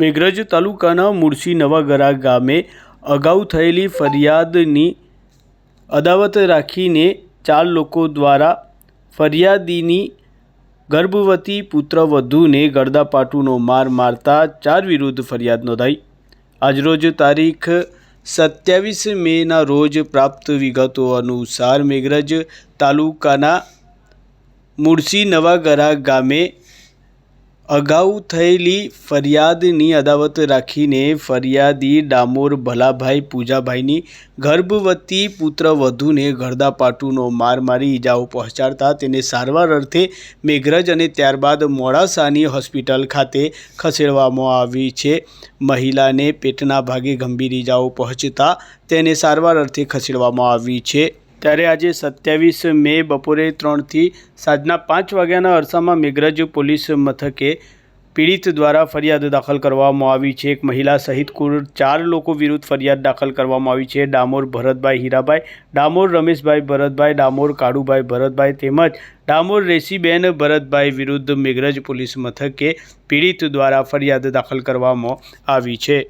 મેઘરજ તાલુકાના મુળશી નવાગરા ગામે અગાઉ થયેલી ફરિયાદની અદાવત રાખીને ચાર લોકો દ્વારા ફરિયાદીની ગર્ભવતી પુત્રવધૂને ગરદાપાટુનો માર મારતા ચાર વિરુદ્ધ ફરિયાદ નોંધાઈ. આજરોજ તારીખ સત્યાવીસ મેના રોજ પ્રાપ્ત વિગતો અનુસાર મેઘરજ તાલુકાના મુળશી નવાગરા ગામે અગાઉ થયેલી ફરિયાદની અદાવત રાખીને ફરિયાદી ડામોર ભલાભાઈ પૂજાભાઈની ગર્ભવતી પુત્રવધૂને ગરદાપાટુનો માર મારી ઈજાઓ પહોંચાડતા તેને સારવાર અર્થે મેઘરજ અને ત્યારબાદ મોડાસાની હોસ્પિટલ ખાતે ખસેડવામાં આવી છે. મહિલાને પેટના ભાગે ગંભીર ઈજાઓ પહોંચતા તેને સારવાર અર્થે ખસેડવામાં આવી છે. ત્યારે આજે સત્યાવીસ મે બપોરે ત્રણથી સાંજના પાંચ વાગ્યાના અરસામાં મેઘરજ પોલીસ મથકે પીડિત દ્વારા ફરિયાદ દાખલ કરવામાં આવી છે. એક મહિલા સહિત કુલ ચાર લોકો વિરુદ્ધ ફરિયાદ દાખલ કરવામાં આવી છે. ડામોર ભરતભાઈ હીરાભાઈ, ડામોર રમેશભાઈ ભરતભાઈ, ડામોર કાળુભાઈ ભરતભાઈ તેમજ ડામોર રેસીબેન ભરતભાઈ વિરુદ્ધ મેઘરજ પોલીસ મથકે પીડિત દ્વારા ફરિયાદ દાખલ કરવામાં આવી છે.